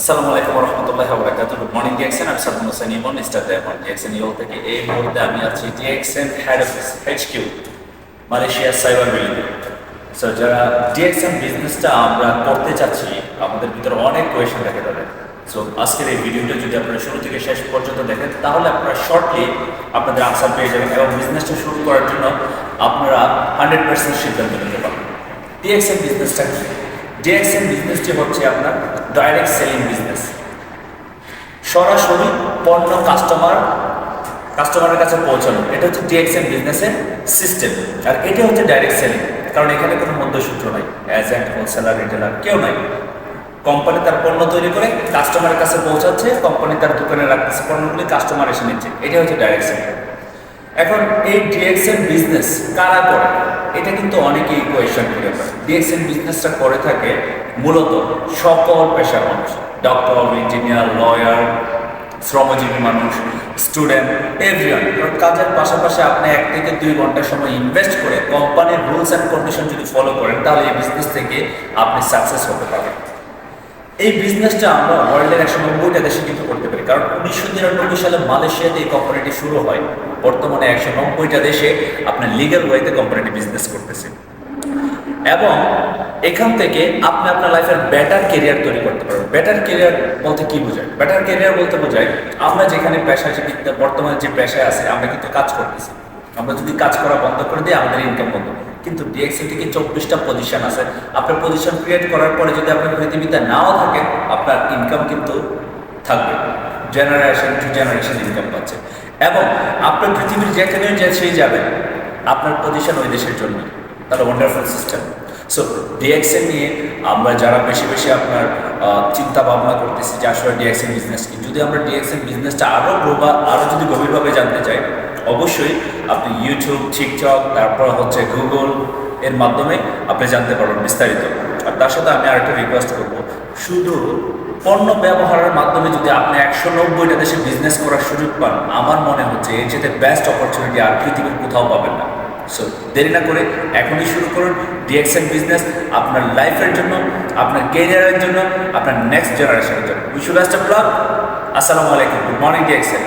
আসসালামু আলাইকুম রহমতুল্লাহ বরাকাত গুড মর্নিং ডিএক্সএন আমি Salman Hossain Emon star diamond DXN ইউল থেকে এই মুহূর্তে আমি আছি DXN head office H Q মালয়েশিয়ার সাইবার বিল্ডিং সো যারা ডিএক্সএন বিজনেসটা আমরা করতে চাচ্ছি, আমাদের ভিতরে অনেক কোয়েশন দেখা যাবে সো আজকের এই ভিডিওটা যদি আপনারা শুরু থেকে শেষ পর্যন্ত দেখেন, তাহলে আপনারা শর্টলি আপনাদের আনসার পেয়ে যাবেন এবং বিজনেসটা শুরু করার জন্য আপনারা হান্ড্রেড পার্সেন্ট সিদ্ধান্ত নিতে পারবেন। ডিএক্সএন বিজনেসটা কি? ডিএক্সএন বিজনেসটি হচ্ছে আপনার ডাইরেক্ট সেলিং বিজনেস সরাসরি পণ্য কাস্টমার কাস্টমারের কাছে পৌঁছানো। এটা হচ্ছে ডিএক্সএন বিজনেসের সিস্টেম আর এটা হচ্ছে ডাইরেক্ট সেলিং কারণ এখানে কোনো মধ্যসূত্র নাই। এজেন্ট হোলসেলার রিটেলার কেউ নাই। কোম্পানি তার পণ্য তৈরি করে কাস্টমারের কাছে পৌঁছাচ্ছে কোম্পানি তার দোকানে রাখতেছে, পণ্যগুলি কাস্টমার এসে নিচ্ছে। এটা হচ্ছে ডাইরেক্ট সেলিং এখন এই ডিএক্সএন বিজনেস কারা করে? এটা কিন্তু অনেকেই কোয়েশন করে ডিএক্সএন বিজনেসটা করে থাকে মূলত সকল পেশার মানুষ। ডক্টর ইঞ্জিনিয়ার লয়ার শ্রমজীবী মানুষ স্টুডেন্ট এভরিওয়ান কারণ কাজের পাশাপাশি আপনি এক থেকে দুই ঘণ্টা সময় ইনভেস্ট করে কোম্পানির রুলস অ্যান্ড কন্ডিশন যদি ফলো করেন, তাহলে এই বিজনেস থেকে আপনি সাকসেস হতে পারবেন। এই বিজনেসটা আমরা ওয়ার্ল্ডের একশো নব্বইটা দেশে কিন্তু করতে পারি। কারণ উনিশশো নিরানব্বই সালে মালয়েশিয়াতে এই কোম্পানিটি শুরু হয়। বর্তমানে একশো নব্বইটা দেশে আপনার লিগাল ওয়েতে কোম্পানিটি বিজনেস করতেছে। এবং এখান থেকে আপনি আপনার লাইফের বেটার কেরিয়ার তৈরি করতে পারবেন। বেটার কেরিয়ার বলতে কি বোঝায়? বেটার কেরিয়ার বলতে বোঝায়, আমরা যেখানে পেশা যে বর্তমানে যে পেশায় আছে, আমরা কিন্তু কাজ করতেছি। আমরা যদি কাজ করা বন্ধ করে দিই, আমাদের ইনকাম বন্ধ কিন্তু ডিএক্সি থেকে চব্বিশটা পজিশন আছে। আপনার পজিশন ক্রিয়েট করার পরে যদি আপনার পৃথিবীতে নাও থাকেন আপনার ইনকাম কিন্তু থাকবে। জেনারেশন টু জেনারেশন ইনকাম পাচ্ছে। এবং আপনার পৃথিবীর যেখানে যে যাবেন আপনার পজিশন ওই দেশের জন্য। তাহলে ওয়ান্ডারফুল সিস্টেম সো ডিএক্সএন নিয়ে আমরা যারা বেশি বেশি আপনার চিন্তা ভাবনা করতেছি যে আসলে ডিএক্সএন বিজনেস কি। যদি আমরা ডিএক্সএন বিজনেসটা আরও আরও যদি গভীরভাবে জানতে চাই অবশ্যই আপনি ইউটিউব টিকটক তারপর হচ্ছে গুগল এর মাধ্যমে আপনি জানতে পারবেন বিস্তারিত। আর তার সাথে আমি আরেকটা রিকোয়েস্ট করব। শুধু পণ্য ব্যবহারের মাধ্যমে যদি আপনি একশো নব্বইটা দেশে বিজনেস করার সুযোগ পান, আমার মনে হচ্ছে এর চেয়ে বেস্ট অপরচুনিটি আর পৃথিবীর কোথাও পাবেন না। সো দেরি না করে এখনই শুরু করুন ডিএক্সএন বিজনেস আপনার লাইফের জন্য, আপনার কেরিয়ারের জন্য, আপনার নেক্সট জেনারেশনের জন্য। উইশ বেস্ট অফ লাক আসসালামু আলাইকুম। Good morning DXN